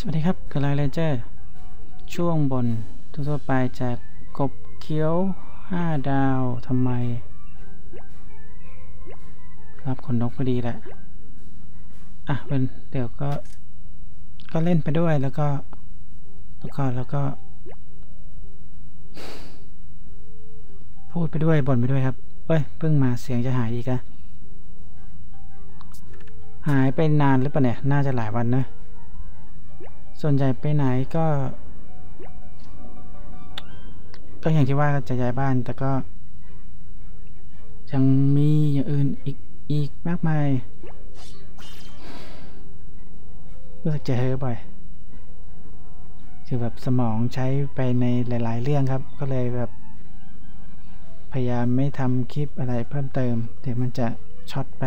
สวัสดีครับกระไรเลนเจอร์ ช่วงบนทั่วๆไปแจกกบเคี้ยว 5 ดาวทำไม รับขนนกพอดีแหละ อะเป็นเดี๋ยวก็ ก็เล่นไปด้วยแล้วก็ แล้วก็แล้วก็ พูดไปด้วยบ่นไปด้วยครับเอ้ย เพิ่งมาเสียงจะหายอีกอะหายไปนานหรือเปล่าเนี่ย น่าจะหลายวันเนะ ส่วนใหญ่ไปไหนก็ ก็อย่างที่ว่าจะย้ายบ้านแต่ก็ ยังมีอย่างอื่นอีกอีกมากมายรู้สึกจะเฮ้อบ่อยคือแบบสมองใช้ไปในหลาย ๆ เรื่องครับ ก็เลยแบบ พยายามไม่ทำคลิปอะไรเพิ่มเติม เดี๋ยวมันจะช็อตไป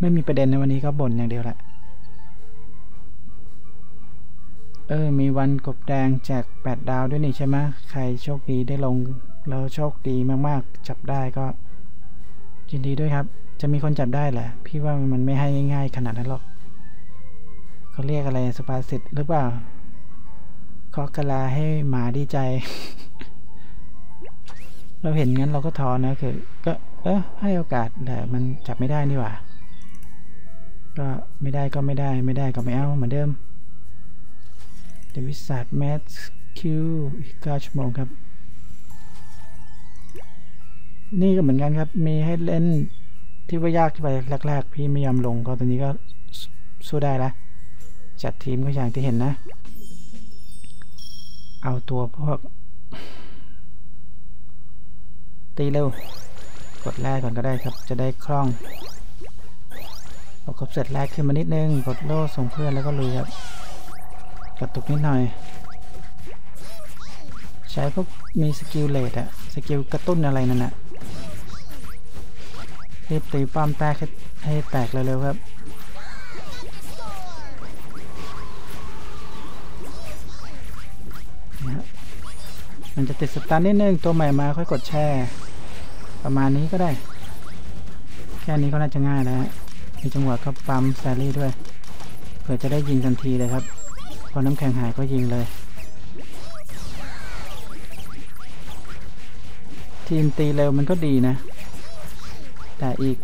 ไม่มีประเด็นในวันนี้ก็บ่นอย่างเดียวแหละ เออ มีวันกบแดงแจก8ดาวด้วยนี่ใช่ไหมใครโชคดีได้ลง แล้วโชคดีมากๆ จับได้ก็ยินดีด้วยครับ จะมีคนจับได้แหละ พี่ว่ามันไม่ให้ง่ายๆ ขนาดนั้นหรอกเขาเรียกอะไรสปาสิตหรือเปล่าเคาะกะลาให้หมาดีใจ เราเห็นงั้นเราก็ท้อนะคือ ก็ เออให้โอกาสแต่มันจับไม่ได้นี่หว่า ก็ไม่ได้ก็ไม่ได้ ไม่ได้ก็ไม่เอาเหมือนเดิม เดวิสาดแมทคิวอีกเก้าชั่วโมงครับ นี่ก็เหมือนกันครับ มีให้เล่นที่ว่ายากที่ไปแรก ๆ พี่ไม่ยอมลงก็ตอนนี้ก็สู้ได้ละจัดทีมก็อย่างที่เห็นนะ เอาตัวพวก ตีเร็ว กดแรกก่อนก็ได้ครับ จะได้คล่องพอครบเสร็จแรกขึ้นมานิดนึง กดโล่ส่งเพื่อนแล้วก็ลุยครับ กระตุกนิดหน่อย ใช้พวกมีสกิลเลดอะสกิลกระตุ้นอะไรนั่นอะรีบตีป้อมแตกให้แตกเร็วๆครับมันจะติดสตาร์นิดนึง ตัวใหม่มาค่อยกดแช่ประมาณนี้ก็ได้ แค่นี้ก็น่าจะง่ายแล้วมีจังหวะก็ปั๊มแซรี่ด้วย เผื่อจะได้ยิงทันทีเลยครับ พอน้ำแข็งหายก็ยิงเลย ทีมตีเร็วมันก็ดีนะ แต่อีก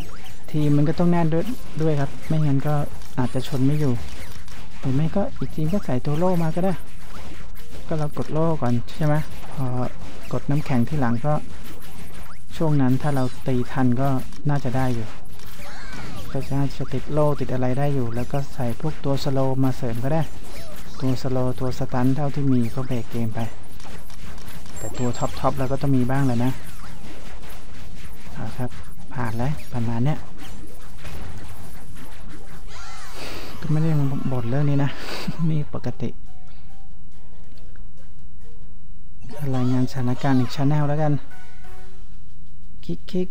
ทีมมันก็ต้องแน่นด้วยด้วยครับ ไม่งั้นก็อาจจะชนไม่อยู่หรือไม่ก็อีกทีมก็ใส่ตัวโล่มาก็ได้ ก็เรากดโล่ก่อนใช่ไหมพอกดน้ำแข็งที่หลังก็ ช่วงนั้นถ้าเราตีทันก็น่าจะได้อยู่ก็จะติดโล่ติดอะไรได้อยู่ แล้วก็ใส่พวกตัวสโลมาเสริมก็ได้ ตัวสโลตัวสตันเท่าที่มีก็เบรกเกมไป แต่ตัวท็อปท็อปเราก็ต้องมีบ้างแหละนะเอาครับผ่านแล้วประมาณเนี้ยก็ไม่ได้บ่นเรื่องนี้นะ นี่ปกติรายงานสถานการณ์อีกชาแนลแล้วกัน คลิกคลิก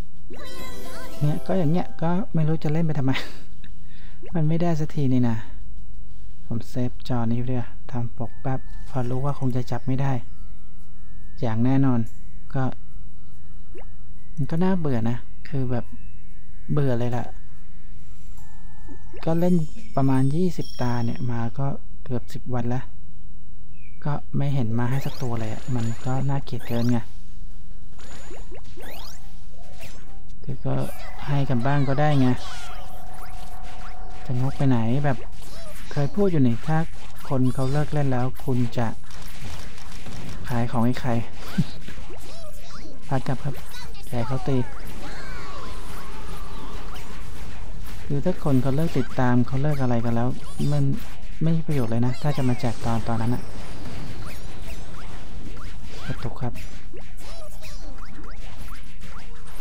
เนี่ยก็อย่างเงี้ยก็ไม่รู้จะเล่นไปทำไม มันไม่ได้สักทีนี่นะ ผมเซฟจอนี้เรียทำปกแป๊บพอรู้ว่าคงจะจับไม่ได้ อย่างแน่นอนก็ มันก็น่าเบื่อนะ คือแบบเบื่อเลยล่ะ ก็เล่นประมาณ 20 ตาเนี่ย มาก็เกือบ 10 วันแล้ว ก็ไม่เห็นมาให้สักตัวเลยอะมันก็น่าเกลียดเกินไงคือก็ให้กันบ้างก็ได้ไงจะงกไปไหนแบบ เคยพูดอยู่นี่ถ้าคนเขาเลิกเล่นแล้ว คุณจะขายของให้ใครพัดกลับครับแกเขาตีคือถ้าคนเขาเลิกติดตามเขาเลิกอะไรกันแล้ว มันไม่มีประโยชน์เลยนะ ถ้าจะมาแจกตอนตอนนั้นอะกระตุกครับ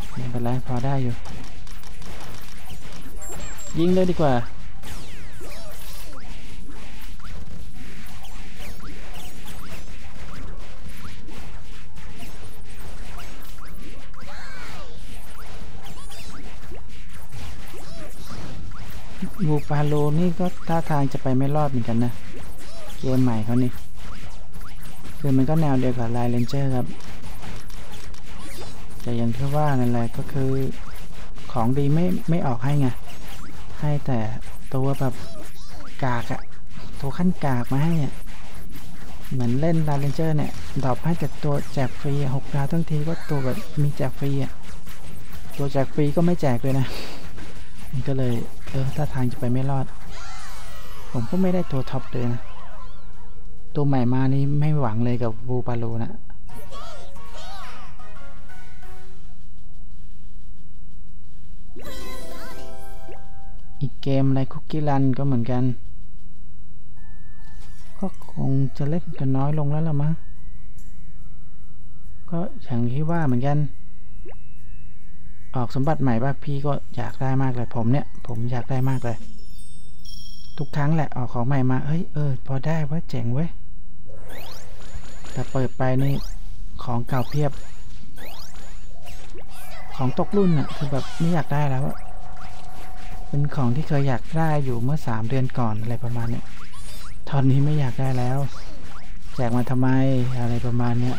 ไม่เป็นไรพอได้อยู่ ยิงเลยดีกว่า บูปาโลนี่ก็ท่าทางจะไปไม่รอดเหมือนกันนะเกมใหม่เขานี่คือมันก็แนวเดียวกับไลน์เลนเจอร์ครับ แต่อย่างที่ว่านั่นแหละก็คือของดีไม่ไม่ออกให้ไง ให้แต่ตัวแบบกากอะตัวขั้นกากมาให้อะเหมือนเล่นลาเรนเจอร์เนี่ยดรอปให้แต่ตัวแจกฟรีหกดาวทั้งทีก็ตัวแบบมีแจกฟรีอะตัวแจกฟรีก็ไม่แจกเลยนะ มันก็เลย เออถ้าทางจะไปไม่รอด ผมก็ไม่ได้ตัวท็อปเลยนะ ตัวใหม่มานี่ไม่หวังเลยกับบูปาโลนะอีกเกมอะไรคุกกี้รันก็เหมือนกัน ก็คงจะเล่นกันน้อยลงแล้วละมั้งก็อย่างที่ว่าเหมือนกัน ออกสมบัติใหม่ป่ะพี่ก็อยากได้มากเลย ผมเนี่ย ผมอยากได้มากเลย ทุกครั้งแหละออกของใหม่มาเฮ้ยเออ พอได้ว่าเจ๋งเว้ยแต่เปิดไปนี่ของเก่าเพียบ ของตกรุ่นอะคือแบบไม่อยากได้แล้วอะเป็นของที่เคยอยากได้อยู่เมื่อสามเดือนก่อนอะไรประมาณเนี้ยตอนนี้ไม่อยากได้แล้ว แจกมาทำไมอะไรประมาณเนี้ย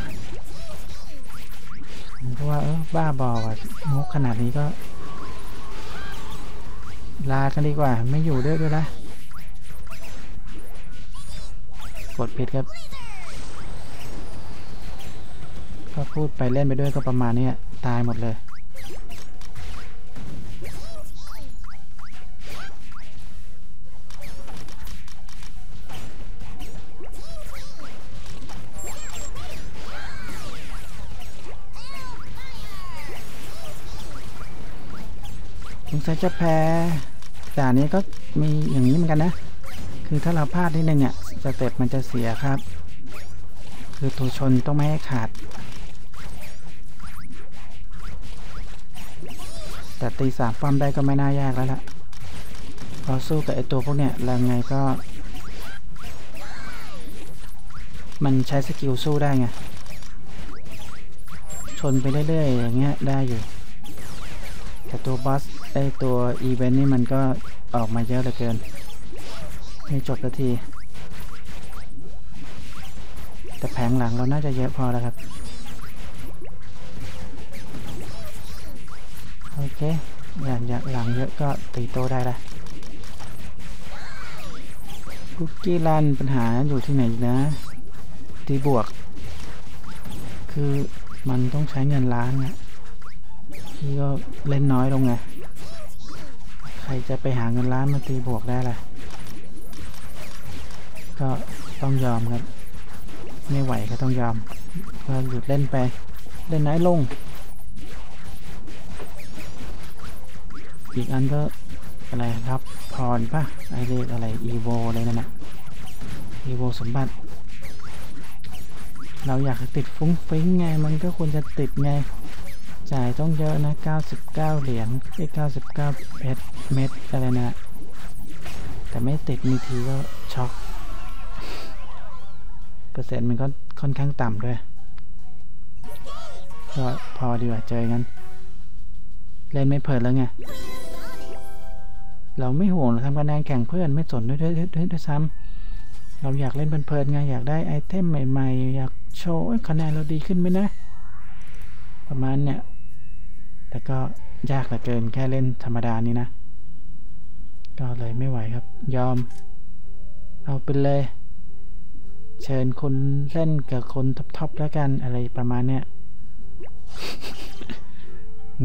ผมก็ว่าเออบ้าบอว่ะงกขนาดนี้ก็ ลากันดีกว่า ไม่อยู่ด้วยด้วยละกดผิดครับ ก็พูดไปเล่นไปด้วยก็ประมาณนี้ตายหมดเลย สงสัยจะแพ้ แต่อันนี้ก็มีอย่างนี้เหมือนกันนะ คือถ้าเราพลาดนิดนึงอะสเต็ปมันจะเสียครับ คือตัวชนต้องไม่ให้ขาด แต่ตีสามป้อมได้ก็ไม่น่ายากแล้วล่ะพอสู้กับไอตัวพวกเนี้ยแล้วไงก็ มันใช้สกิลสู้ได้ไง ชนไปเรื่อยๆอย่างเงี้ยได้อยู่แต่ตัวบอส ไอตัวอีเวนต์นี่มันก็ออกมาเยอะเหลือเกิน ไม่จบสักที แต่แผงหลังเราน่าจะเยอะพอแล้วครับ โอเค อยากอยากหลังเยอะก็ตีโตได้ละคุกกี้รันปัญหาอยู่ที่ไหนนะ ตีบวก คือมันต้องใช้เงินล้านนะพี่ก็เล่นน้อยลงไง รจะไปหาเงินล้านมาตีบวกได้ล่ะ ก็ต้องยอมครับ ไม่ไหวก็ต้องยอมก็หยุดเล่นไป เล่นน้อยลง อีกอันก็อะไรครับพรป่ะไอเรียกอะไรอีโวอะไรนั่นนะอีโวสมบัติ เราอยากติดฟุ้งฟิ้งไงมันก็ควรจะติดไง จ่ายต้องเยอะนะ 99 เหรียญไอ้99เพชรเม็ดอะไรนะ แต่ไม่ติดมีทีก็ช็อกเปอร์เซ็นต์มันก็ค่อนข้างต่ำด้วย ก็พอดีกว่าเจอกันเล่นไม่เพลินแล้วไง เราไม่ห่วงเราทำคะแนนแข่งเพื่อนไม่สนด้วยด้วยด้วยด้วยซ้ำเราอยากเล่นเพลินๆไงอยากได้ไอเทมใหม่ ๆ อยากโชว์คะแนนเราดีขึ้นไหมนะ ประมาณเนี้ย แต่ก็ยากเหลือเกินแค่เล่นธรรมดานี้นะ ก็เลยไม่ไหวครับ ยอม เอาไปเลย เชิญคนเล่นกับคนท็อปๆแล้วกันอะไรประมาณเนี้ย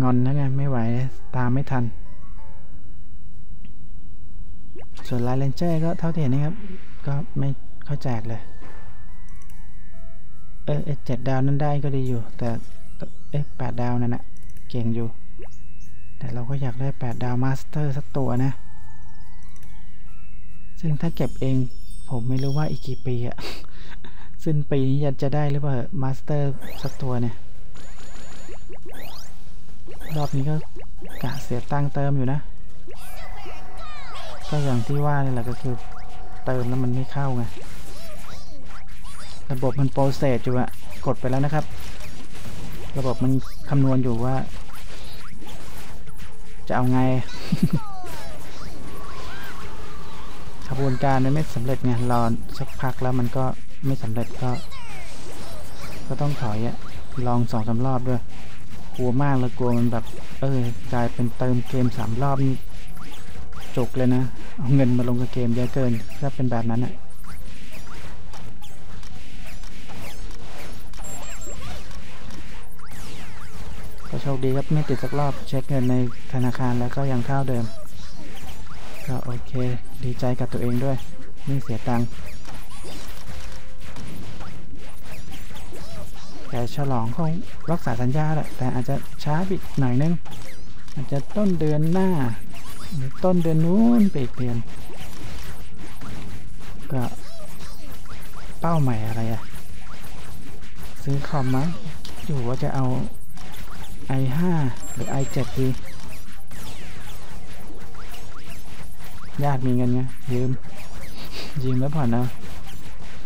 งอนนะไงไม่ไหวตามไม่ทัน ส่วนไลน์เลนเจอร์ก็เท่าที่เห็นนะครับ ก็ไม่เข้าแจกเลย เออเจ็ดดาวนั้นได้ก็ดีอยู่ แต่เอ๊ะแปดดาวนั่นนะ เก่งอยู่ แต่เราก็อยากได้แปดดาวมาสเตอร์สักตัวนะ ซึ่งถ้าเก็บเองผมไม่รู้ว่าอีกกี่ปีอะสิ้นปีนี้จะได้หรือเปล่ามาสเตอร์สักตัวเนี่ย รอบนี้ก็กะเสียตั้งเติมอยู่นะ ก็อย่างที่ว่านี่แหละก็คือเติมแล้วมันไม่เข้าไง ระบบมันโปรเซสอยู่อะกดไปแล้วนะครับ ระบบมันคำนวณอยู่ว่า จะเอาไงขบวนการมันไม่สำเร็จไงรอสักพักแล้วมันก็ไม่สำเร็จก็ก็ต้องถอยอะลองสองสารอบด้วยกลัวมากเลยกลัวมันแบบ เออกลายเป็นเติมเกมสามรอบนี่จุกเลยนะ เอาเงินมาลงกับเกมเยอะเกินถ้าเป็นแบบนั้นอะ ชคดีครับไม่ติดสักรอบเช็คเงินในธนาคารแล้วก็ยังเท่าเดิม ก็โอเค ดีใจกับตัวเองด้วยไม่เสียตังค์แต่ฉลองคงรักษาสัญญาแหละแต่อาจจะช้าอีกหน่อยนึง อาจจะต้นเดือนหน้าหรือต้นเดือนนู้นไปอีกเดือนก็เป้าหมายอะไรอะซื้อคอมมั้งอยู่ว่าจะเอา i5 หรือ i7 ดีญาติมีเงินไงยืม ยืมแล้วผ่อนเอา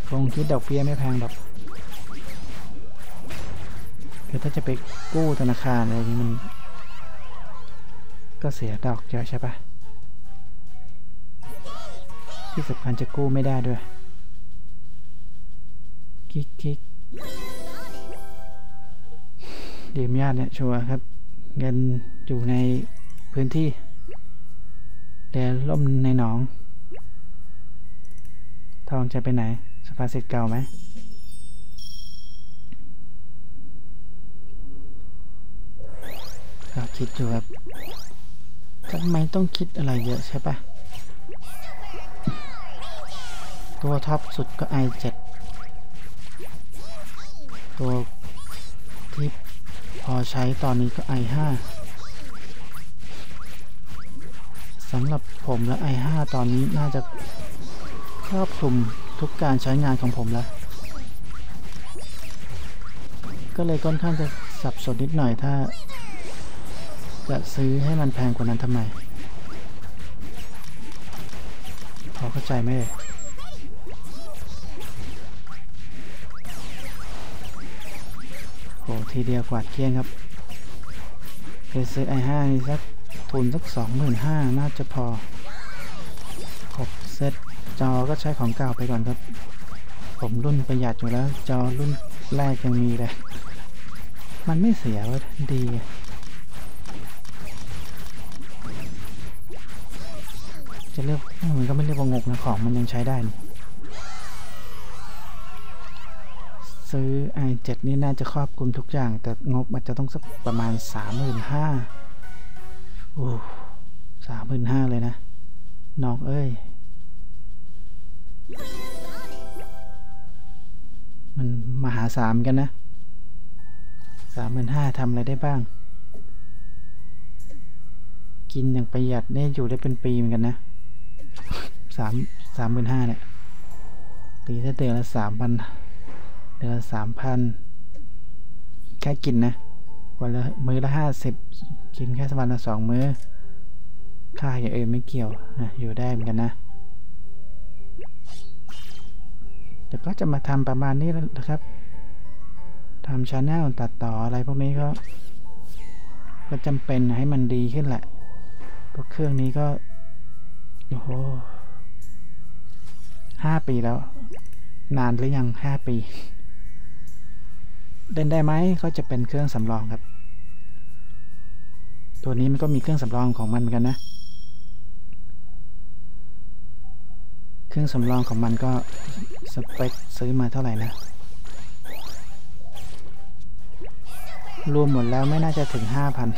คงคิดดอกเบี้ยไม่แพงหรอกคือถ้าจะไปกู้ธนาคารอะไรนี้มัน ก็เสียดอกเยอะใช่ปะที่สำคัญจะกู้ไม่ได้ด้วยคิกคิก ยืมญาติเนี่ยชัวร์ครับ เงินอยู่ในพื้นที่แต่ล่มในหนอง ทองจะไปไหนสภาษิตเก่าไหมก็คิดอยู่ครับทำไมต้องคิดอะไรเยอะใช่ปะตัวท็อปสุดก็ i7 ตัวที่พอ ใช้ตอนนี้ก็ i5 สำหรับผมและ i5 ตอนนี้น่าจะครอบคลุมทุกการใช้งานของผมแล้ว ก็เลยค่อนข้างจะสับสนนิดหน่อยถ้า จะซื้อให้มันแพงกว่านั้นทำไม พอเข้าใจไหมเอ่ย ทีเดียวกวาดเกลี้ยงครับเคยซื้อ i5 นี่สักทุนสักสองหมื่นห้าน่าจะพอครบเซตจอก็ใช้ของเก่าไปก่อนครับ ผมรุ่นประหยัดอยู่แล้ว จอรุ่นแรกยังมีเลย มันไม่เสียว่าดีจะเรียกมันก็ไม่เรียกว่างกนะของมันยังใช้ได้นี่ ซื้อ i7 นี่น่าจะครอบคลุมทุกอย่าง แต่งบมันจะต้องสักประมาณ 35,000โอ้สามหมื่นห้าเลยนะ น้องเอ้ย มันมหาสามกันนะสามหมื่นห้าทำอะไรได้บ้าง กินอย่างประหยัดเนี่ยอยู่ได้เป็นปีเหมือนกันนะสามสามหมื่นห้าเนี่ยตีถ้าเดือนละสามพัน เดือนสามพันแค่กินนะวันละมื้อละห้าสิบกินแค่สวันละสองมื้อ ค่าอย่างอื่นไม่เกี่ยวนะอยู่ได้เหมือนกันนะแต่ก็จะมาทำประมาณนี้แล้วนะครับทำชาแนลตัดต่ออะไรพวกนี้ก็ ก็จำเป็นให้มันดีขึ้นแหละเพราะเครื่องนี้ก็ โอ้โหห้าปีแล้ว นานหรือยังห้าปี เล่นได้ไหมก็จะเป็นเครื่องสำรองครับ ตัวนี้มันก็มีเครื่องสำรองของมันเหมือนกันนะ เครื่องสำรองของมันก็สเปคซื้อมาเท่าไหร่นะรวมหมดแล้วไม่น่าจะถึงห้าพัน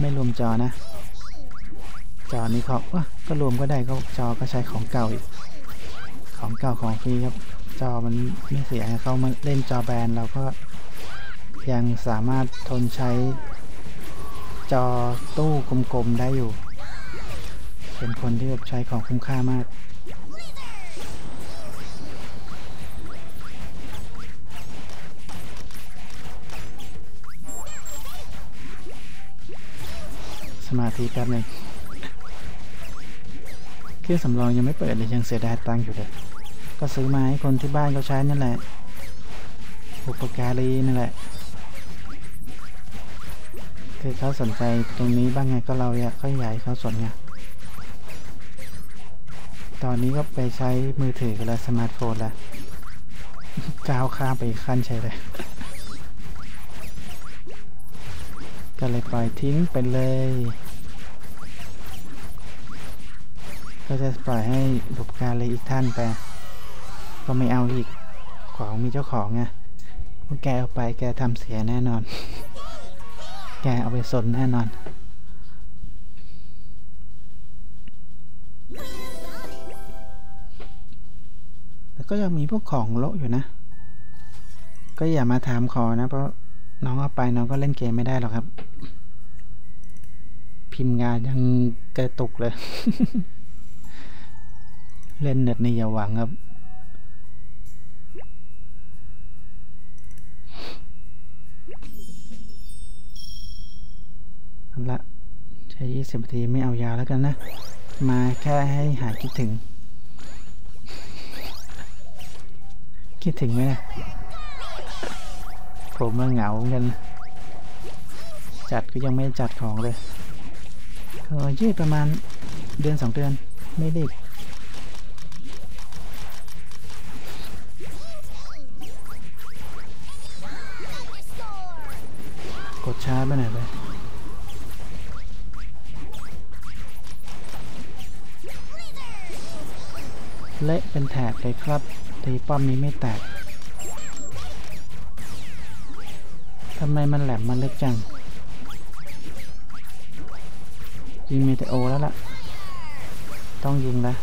ไม่รวมจอนะ จอนี้เขาก็รวมก็ได้ก็จอก็ใช้ของเก่าอีก ของเก่าของฟรีครับ จอมันไม่เสียเขามาเล่นจอแบนเราก็ยังสามารถทนใช้จอตู้กลมๆได้อยู่ เป็นคนที่แบบใช้ของคุ้มค่ามากสมาธิแป๊บหนึงเครื่องสำรองยังไม่เปิดเลยยังเสียดายตังค์อยู่เลย ก็ซื้อมาให้คนที่บ้านเขาใช้นั่นแหละอุปการีนั่นแหละ คือเขาสนใจตรงนี้บ้างไงก็เราอยากก็อยาให้เขาสนไงตอนนี้ก็ไปใช้มือถือกันแล้วสมาร์ทโฟนแล้วก้าวข้ามไปอีกขั้นใช่เลย ก็เลยปล่อยทิ้งไปเลย ก็จะปล่อยให้บุปการีอีกท่านไป ก็ไม่เอาอีก ของมีเจ้าของไงพวกแกเอาไปแกทำเสียแน่นอน แกเอาไปสนแน่นอน แต่ก็ยังมีพวกของโละอยู่นะ ก็อย่ามาถามขอนะ เพราะน้องเอาไปน้องก็เล่นเกมไม่ได้หรอกครับ พิมพ์งานยังกระตุกเลย เล่นเน็ตนี่อย่าหวังครับ เอาละใช้20นาทีไม่เอายาวแล้วกันนะ มาแค่ให้หายคิดถึง คิดถึงไหมนะผมมาเหงาเหมือนกัน จัดก็ยังไม่จัดของเลยเออยืดประมาณเดือนสองเดือน ไม่รีบกดช้าไปหน่อยเล เละเป็นแถบเลยครับ ตีป้อมนี้ไม่แตกทำไมมันแหลมมันเล็กจังยิงเมเทโอแล้วล่ะ ต้องยิงแล้ว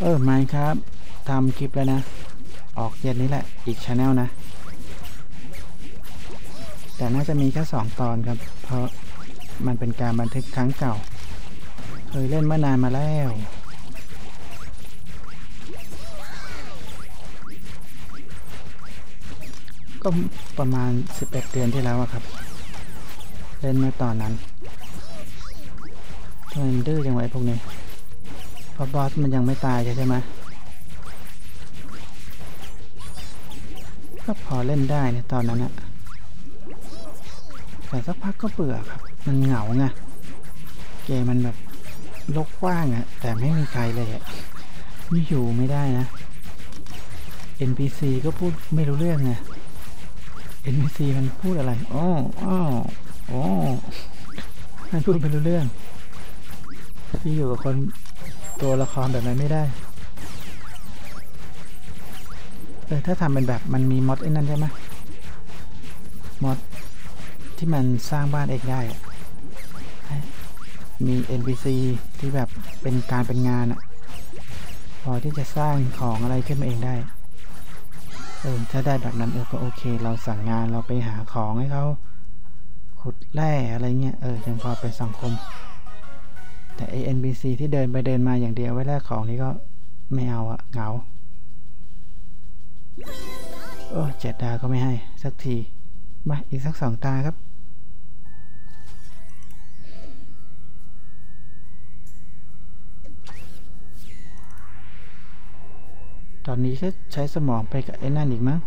เออไม่ครับทำคลิปแล้วนะ ออกเย็นนี้แหละ อีกชาแนลนะ แต่น่าจะมีแค่สองตอนครับ เพราะ มันเป็นการบันทึกครั้งเก่า เคยเล่นเมื่อนานมาแล้ว ก็ประมาณ 11 เดือนที่แล้วอะครับ เล่นเมื่อตอนนั้นทำไมมันดื้อจังไว้พวกนี้เพราะบอสมันยังไม่ตายใช่ไหมก็พอเล่นได้เนี่ยตอนนั้นอะ แต่สักพักก็เบื่อครับ มันเหงาไงเกมมันแบบโลกกว้างอะแต่ไม่มีใครเลยอะไม่อยู่ไม่ได้นะ NPC ก็พูดไม่รู้เรื่องไง NPC มันพูดอะไรอ๋ออ๋ออ๋อมันพูดไม่รู้เรื่อง ที่อยู่กับคนตัวละครแบบนั้นไม่ได้เออถ้าทำเป็นแบบมันมีมอดไอ้นั่นใช่ไหมมอด ที่มันสร้างบ้านเองได้อะมี NPC ที่แบบเป็นการเป็นงานอะพอที่จะสร้างของอะไรขึ้นมาเองได้ เออ ถ้าได้แบบนั้นเออก็โอเค เราสั่งงานเราไปหาของให้เขาขุดแร่อะไรเงี้ย เออยังพอเป็นสังคม แต่ไอ NPC ที่เดินไปเดินมาอย่างเดียวไว้แลกของนี่ก็ไม่เอาอะเหงาโอ้เจ็ดดาก็ไม่ให้ สักที มาอีกสักสองตาครับ ตอนนี้ก็ใช้สมองไปกับไอ้นั่นอีกมั้ง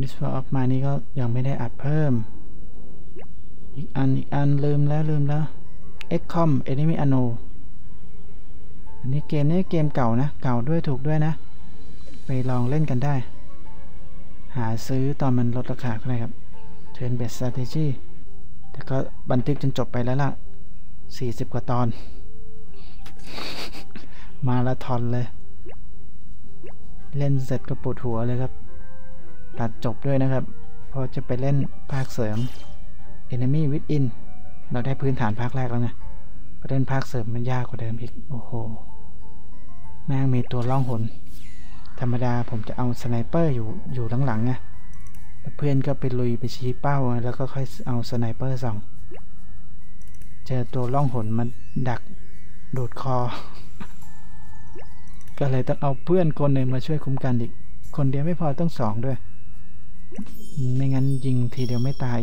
This for of my นี่ก็ยังไม่ได้อัดเพิ่ม อีกอันอีกอันลืมแล้วลืมแล้ว XCOM Enemy Unknown อันนี้เกมนี้เกมเก่านะ เก่าด้วยถูกด้วยนะ ไปลองเล่นกันได้ หาซื้อตอนมันลดราคาก็ได้ครับ Turn Based Strategy แต่ก็บันทึกจนจบไปแล้วล่ะ 40 กว่าตอน มาราธอนเลย เล่นเสร็จก็ปวดหัวเลยครับ ตัดจบด้วยนะครับ พอจะไปเล่นภาคเสริม Enemy Within เราได้พื้นฐานภาคแรกแล้วไงประเด็นภาคเสริมมันยากกว่าเดิมอีก โอ้โหแม่งมีตัวล่องหน ธรรมดาผมจะเอาสไนเปอร์อยู่อยู่หลังๆไงเพื่อนก็ไปลุยไปชี้เป้า แล้วก็ค่อยเอาสไนเปอร์ส่อง เจอตัวล่องหนมันดักดูดคอ ก็เลยต้องเอาเพื่อนคนหนึ่งมาช่วยคุ้มกันอีก คนเดียวไม่พอต้องสองด้วย ไม่งั้นยิงทีเดียวไม่ตาย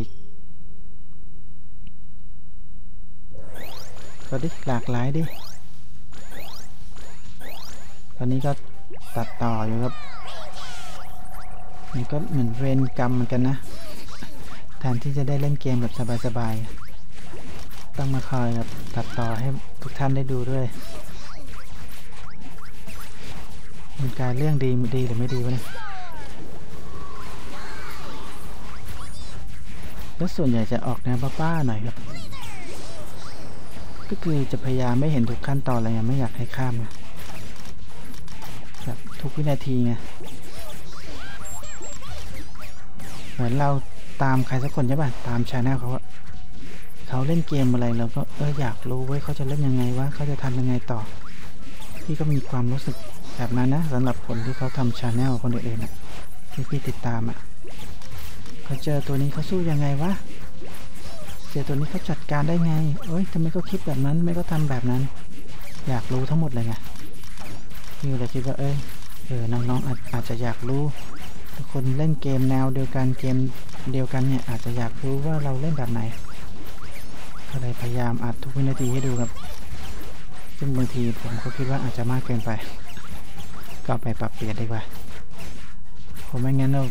ก็ดิหลากหลายดิ ตอนนี้ก็ตัดต่ออยู่ครับมันก็เหมือนเวรกรรมเหมือนกันนะแทนที่จะได้เล่นเกมแบบสบายๆ ต้องมาคอยแบบตัดต่อให้ทุกท่านได้ดูด้วย มันการเรื่องดีดีหรือไม่ดีวะเนี่ยแล้วส่วนใหญ่จะออกแนวป้าๆหน่อยครับ ก็คือจะพยายามไม่เห็นทุกขั้นตอนเลยไงไม่อยากให้ข้ามไงแบบทุกวินาทีไงเหมือนเราตามใครสักคนใช่ป่ะตามชาแนลเขาอะเขาเล่นเกมอะไรเราก็เอออยากรู้เว้ยเขาจะเล่นยังไงวะเขาจะทำยังไงต่อ พี่ก็มีความรู้สึก แบบนั้นนะสำหรับคนที่เขาทำชาแนลคนอื่นๆอะที่พี่ติดตามอะเขาเจอตัวนี้เขาสู้ยังไงวะเจอตัวนี้เขาจัดการได้ไงเอ้ยทำไมเขาคิดแบบนั้นไม่ก็ทำแบบนั้น อยากรู้ทั้งหมดเลยไงพี่เลยคิดว่าเอ้ยเออน้องๆอาจอาจจะอยากรู้คนเล่นเกมแนวเดียวกันเกมเดียวกันเนี่ยอาจจะอยากรู้ว่าเราเล่นแบบไหนก็เลยพยายามอัดทุกวินาทีให้ดูครับ ซึ่งบางทีผมก็คิดว่าอาจจะมากเกินไป ก็ไปปรับเปลี่ยนดีกว่าผมไม่งั้นเรา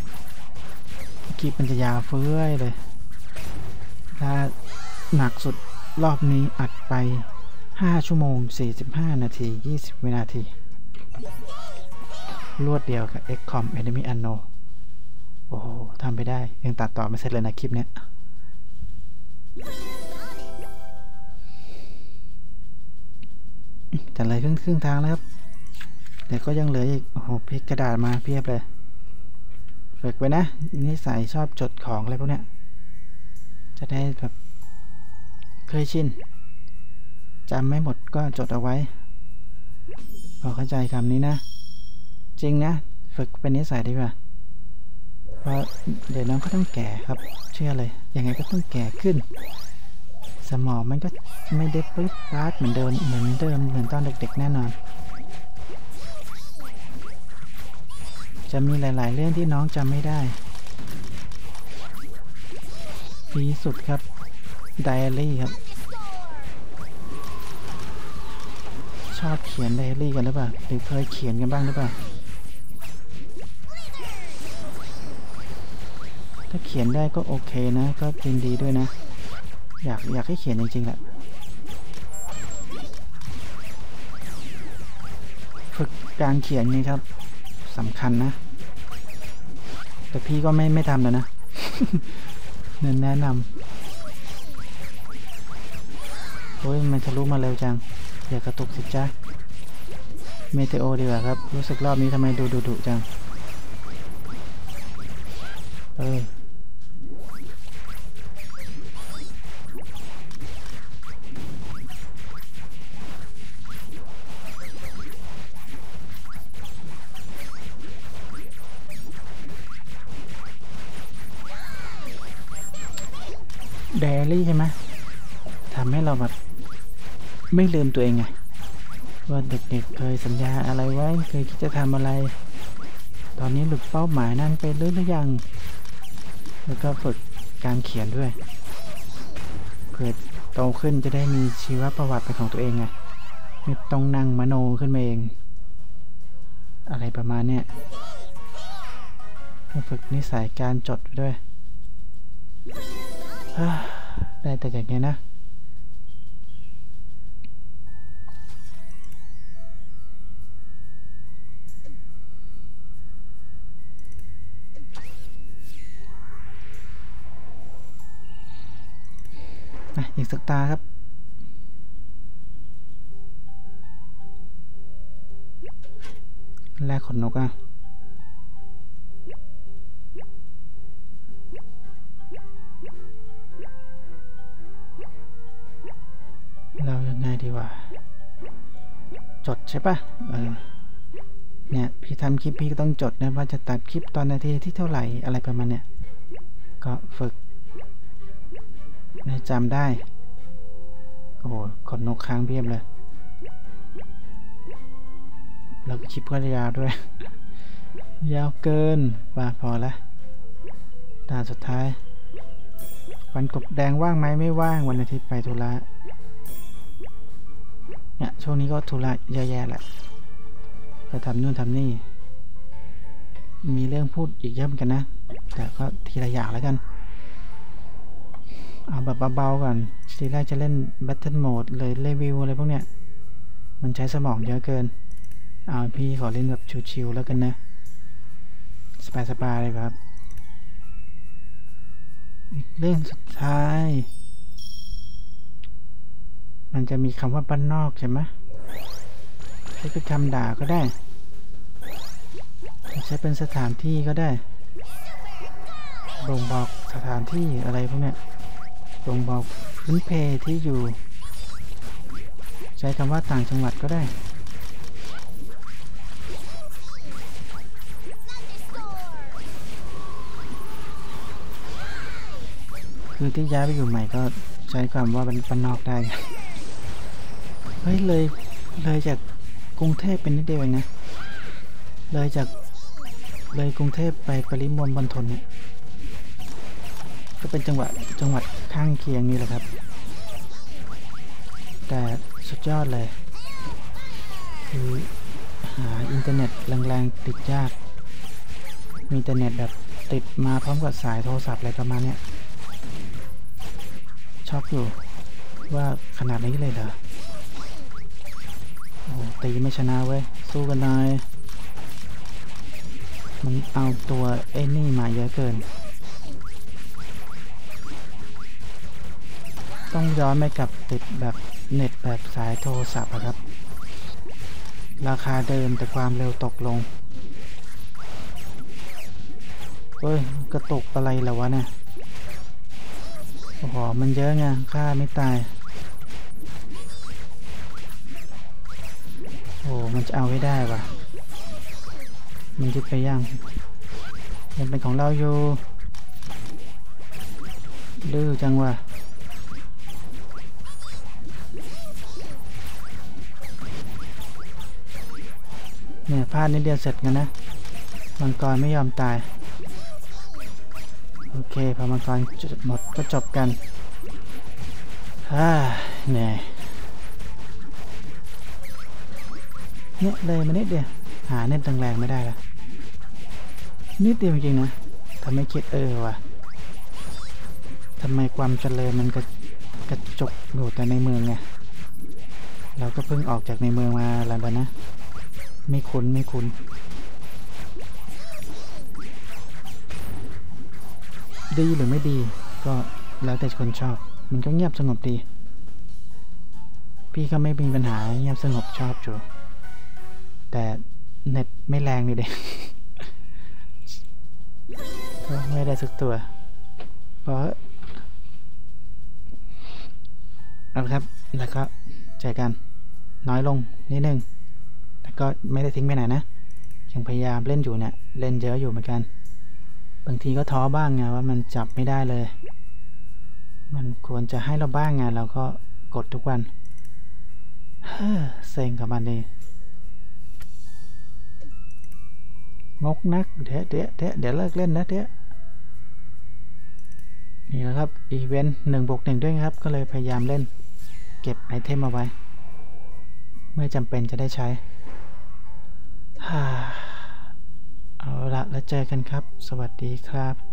คลิปมันจะยาวเฟ้ยเลย ถ้าหนักสุดรอบนี้อัดไป 5 ชั่วโมง 45 นาที 20 วินาที รวดเดียวกับ XCOM Enemy Unknown โอ้โหทำไปได้ ยังตัดต่อไม่เสร็จเลยนะคลิปเนี้ยแต่เลยครึ่งครึ่งทางแล้วครับ แต่ก็ยังเหลืออีก โอ้โหพลิกกระดาษมาเพียบเลยฝึกไว้นะนิสัยชอบจดของอะไรพวกเนี้ย จะได้แบบเคยชินจำไม่หมดก็จดเอาไว้ พอเข้าใจคำนี้นะ จริงนะ ฝึกเป็นนิสัยดีกว่าเพราะเดี๋ยวน้องก็ต้องแก่ครับ เชื่อเลย ยังไงก็ต้องแก่ขึ้น สมองมันก็ไม่ได้ปริ๊บปราดเหมือนเดิมเหมือนเดิมเหมือนตอนเด็กๆแน่นอน จะมีหลาย ๆ เรื่องที่น้องจำไม่ได้ ดีสุดครับ ไดอารี่ครับ ชอบเขียนไดอารี่กันหรือเปล่า หรือเคยเขียนกันบ้างหรือเปล่า ถ้าเขียนได้ก็โอเคนะ ก็ยินดีด้วยนะ อยากอยากให้เขียนจริงๆแหละฝึกการเขียนนี่ครับ สำคัญนะ แต่พี่ก็ไม่ไม่ทำแล้วนะเน้นแนะนำโอ้ยมันทะลุมาเร็วจัง อย่ากระตุกสิจ้าเมเทโอดีกว่าครับ รู้สึกรอบนี้ทำไมดูดุดุจัง เออ ดอารี่ใช่ไหมทำให้เราแบบไม่ลืมตัวเองไงว่าเด็กๆเคยสัญญาอะไรไว้ เคยคิดจะทำอะไร ตอนนี้หลุดเป้าหมายนั้นไปหรือหรือยัง แล้วก็ฝึกการเขียนด้วยเพื่อโตขึ้นจะได้มีชีวประวัติเป็นของตัวเองไงไม่ต้องนั่งมโนขึ้นมาเอง อะไรประมาณเนี้ยฝึกนิสัยการจดด้วย ได้แต่อย่างเงี้ยนะอะอีกสักตาครับ แลกขนนกอะ เรายังไงดีวะจดใช่ปะเออเนี่ยพี่ทำคลิปพี่ก็ต้องจดนะว่าจะตัดคลิปตอนนาทีที่เท่าไหร่อะไรประมาณเนี้ยก็ฝึกนะจำได้โอ้โหขนนกค้างเพียบเลยแล้วก็คลิปก็ยาวด้วย ยาวเกินว่าพอละตาสุดท้าย วันกบแดงว่างไหมไม่ว่างวันอาทิตย์ไปธุระ เนี่ยช่วงนี้ก็ธุระเยอะแยะแหละไปทำนู่นทำนี่ มีเรื่องพูดอีกเยอะเหมือนกันนะ แต่ก็ทีละอย่างแล้วกัน เอาแบบเบาๆก่อน ทีแรกจะเล่น Battle Mode เลยรีวิวอะไรพวกเนี้ย มันใช้สมองเยอะเกิน เอาพี่ขอเล่นแบบชิวๆแล้วกันนะ สบายๆเลยครับอีกเรื่องสุดท้าย มันจะมีคำว่าบ้านนอกใช่ไหมใช้เป็นคำด่าก็ได้ ใช้เป็นสถานที่ก็ได้ บ่งบอกสถานที่อะไรพวกเนี้ยบ่งบอกพื้นเพที่อยู่ ใช้คำว่าต่างจังหวัดก็ได้คือที่ย้ายไปอยู่ใหม่ก็ใช้ความว่าเป็นปนนอกได้ เฮ้ยเลยเลยจากกรุงเทพเป็นนิดเดียวเองนะ เลยจากเลยกรุงเทพไปปริมณฑลเนี่ยก็เป็นจังหวัดจังหวัดข้างเคียงนี่แหละครับ แต่สุดยอดเลย คือหาอินเทอร์เน็ตแรงๆติดยาก มีอินเทอร์เน็ตแบบติดมาพร้อมกับสายโทรศัพท์อะไรประมาณเนี้ยช็อกอยู่ว่าขนาดนี้เลยเหรอ โอ้ตีไม่ชนะเว้ย สู้กันหน่อยมันเอาตัวไอ้นี่มาเยอะเกิน ต้องย้อนไปกลับติดแบบเน็ตแบบสายโทรศัพท์อะครับ ราคาเดิมแต่ความเร็วตกลงเฮ้ย กระตุกอะไรแล้ววะเนี่ย โอ้โห มันเยอะไงฆ่าไม่ตาย อ้มันจะเอาให้ได้วะมันยึดไปยังยังเป็นของเราอยู่ดื้อจังว่ะเนี่ยพลาดนิดเดียวเสร็จกันนะมังกรไม่ยอมตาย โอเคพอมังกรจุดหมดก็จบกันฮ่าเหนื่อย เนี่ยเลยมานิดเดียวหาเน็ตแรงๆไม่ได้ละนิดเดียวจริงนะทำให้คิดเออว่ะทำไมความเจริญมันกระกระจกอยู่แต่ในเมืองไงเราก็เพิ่งออกจากในเมืองมาแล้วนะ ไม่คุ้นไม่คุ้นดีหรือไม่ดี ก็แล้วแต่คนชอบ มันก็เงียบสงบดี พี่ก็ไม่มีปัญหาเงียบสงบชอบอยู่ แต่เน็ตไม่แรงนี่เด็กก็ไม่ได้สักตัวเพราะเอาละครับ แล้วก็ใจกันน้อยลงนิดนึงแต่ก็ไม่ได้ทิ้งไปไหนนะ ยังพยายามเล่นอยู่เนี่ย เล่นเยอะอยู่เหมือนกัน บางทีก็ท้อบ้างไงว่ามันจับไม่ได้เลย มันควรจะให้เราบ้างไงเราก็กดทุกวัน เฮ้อเซ็งกับมันเอง งกนักเดะเดะเดี๋ยวเดี๋ยวเลิกเล่นนะเดะนี่นะครับอีเวนต์หนึ่งบวกหนึ่งด้วยครับ ก็เลยพยายามเล่น เก็บไอเทมเอาไว้ เมื่อจำเป็นจะได้ใช้เอาละแล้วเจอกันครับ สวัสดีครับ